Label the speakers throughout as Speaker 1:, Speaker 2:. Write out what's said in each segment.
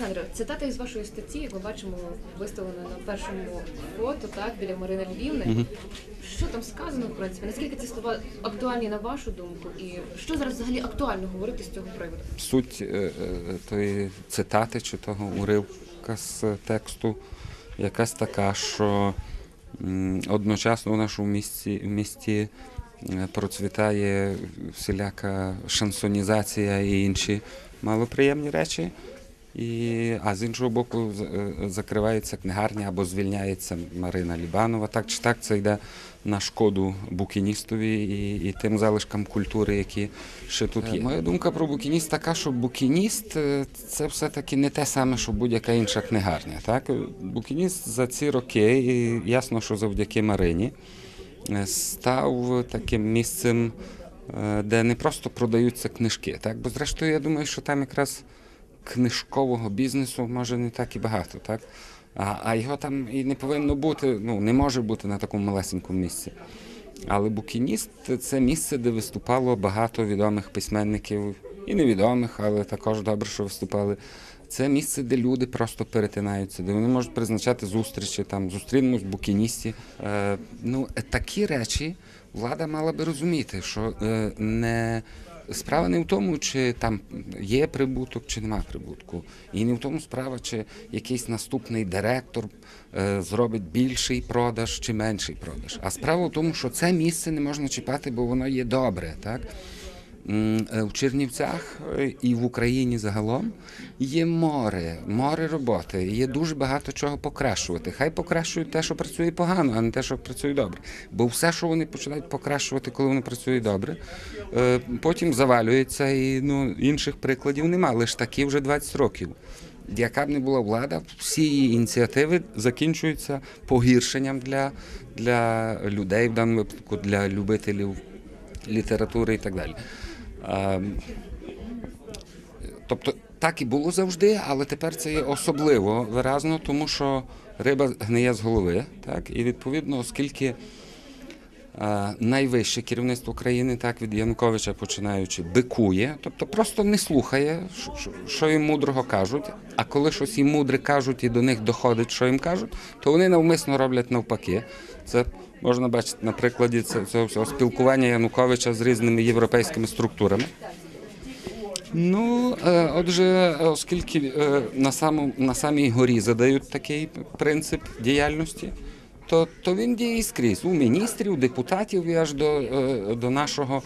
Speaker 1: Олександре, цитата із вашої статті, як ми бачимо, виставлена на першому фото, так, біля Марини Львівни. Що там сказано, в принципі? Наскільки ці слова актуальні на вашу думку? І що зараз взагалі актуально говорити з цього приводу?
Speaker 2: Суть е, е, тої цитати чи того уривка з тексту якась така, що м, одночасно у нашому місті, в місті е, процвітає всіляка шансонізація і інші малоприємні речі. І, а з іншого боку, е, закривається книгарня або звільняється Марина Лібанова. Так чи так це йде на шкоду букіністові і, і тим залишкам культури, які ще тут є. Моя думка про букініст така, що букініст е, це все-таки не те саме, що будь-яка інша книгарня. Так? Букініст за ці роки, і ясно, що завдяки Марині, е, став таким місцем, е, де не просто продаються книжки. Так? Бо зрештою, я думаю, що там якраз книжкового бізнесу може не так і багато, так? А, а його там і не повинно бути, ну не може бути на такому малесенькому місці. Але букініст це місце, де виступало багато відомих письменників і невідомих, але також добре, що виступали. Це місце, де люди просто перетинаються, де вони можуть призначати зустрічі, там зустрінемось в букіністі. Е, ну, такі речі влада мала би розуміти, що е, не Справа не в тому, чи там є прибуток, чи нема прибутку. І не в тому справа, чи якийсь наступний директор е, зробить більший продаж чи менший продаж. А справа в тому, що це місце не можна чіпати, бо воно є добре. Так? Е, В Чернівцях е, і в Україні загалом є море, море роботи, є дуже багато чого покращувати. Хай покращують те, що працює погано, а не те, що працює добре. Бо все, що вони починають покращувати, коли воно працює добре, е, потім завалюється, і ну, інших прикладів нема. Лише такі вже 20 років. Яка б не була влада, всі її ініціативи закінчуються погіршенням для, для людей, в даному випадку для любителів літератури і так далі. А, Тобто так і було завжди, але тепер це є особливо виразно, тому що риба гниє з голови. Так? І відповідно, оскільки найвище керівництво країни, так від Януковича починаючи, бикує, тобто просто не слухає, що- їм мудрого кажуть. А коли щось їм мудре кажуть і до них доходить, що їм кажуть, то вони навмисно роблять навпаки. Це можна бачити на прикладі цього всього спілкування Януковича з різними європейськими структурами. Ну, е, отже, оскільки е, на, самому, на самій горі задають такий принцип діяльності, то, то він діє і скрізь. У міністрів, депутатів і аж до, е, до нашого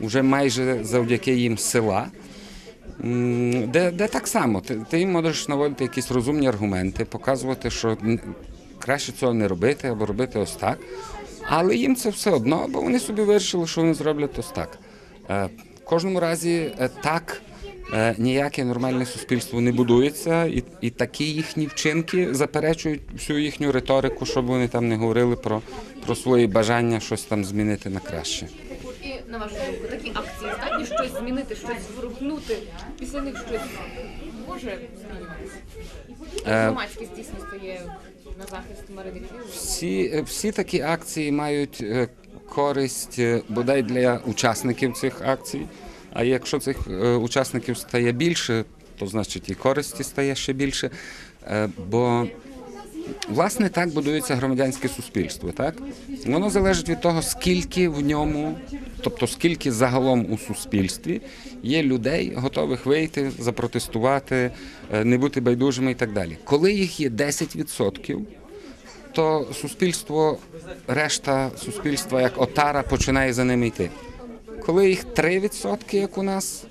Speaker 2: вже майже завдяки їм села. Де, де так само, ти, ти їм можеш наводити якісь розумні аргументи, показувати, що краще цього не робити або робити ось так. Але їм це все одно, бо вони собі вирішили, що вони зроблять ось так. Е, В кожному разі е, так ніяке нормальне суспільство не будується, і, і такі їхні вчинки заперечують всю їхню риторику, щоб вони там не говорили про, про свої бажання щось там змінити на краще.
Speaker 1: І на вашу думку, такі акції здатні щось змінити, щось зворухнути, після них щось може змінюватися.
Speaker 2: Е,
Speaker 1: Громадськість дійсно стає на захист Марини
Speaker 2: Всі, е, всі такі акції мають е, користь е, бодай для учасників цих акцій. А якщо цих е, учасників стає більше, то значить і користі стає ще більше. Е, Бо власне так будується громадянське суспільство. Так воно залежить від того, скільки в ньому, тобто скільки загалом у суспільстві є людей, готових вийти, запротестувати, е, не бути байдужими і так далі. Коли їх є 10%, то суспільство, решта суспільства, як отара, починає за ними йти. Коли їх 3%, як у нас,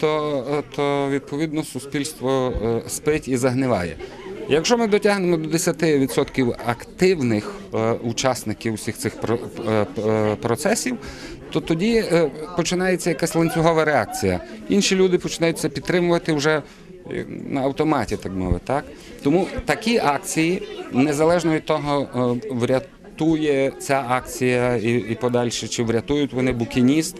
Speaker 2: то, е, то відповідно суспільство е, спить і загниває. Якщо ми дотягнемо до 10% активних е, учасників усіх цих про- процесів, то тоді починається якась ланцюгова реакція. Інші люди починають це підтримувати вже на автоматі, так мовити. Так? Тому такі акції, незалежно від того, е, врятує ця акція і, і подальше, чи врятують вони букініст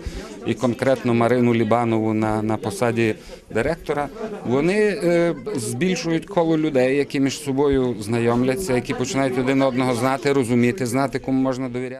Speaker 2: і конкретно Марину Лібанову на, на посаді директора, вони е, збільшують коло людей, які між собою знайомляться, які починають один одного знати, розуміти, знати, кому можна довіряти.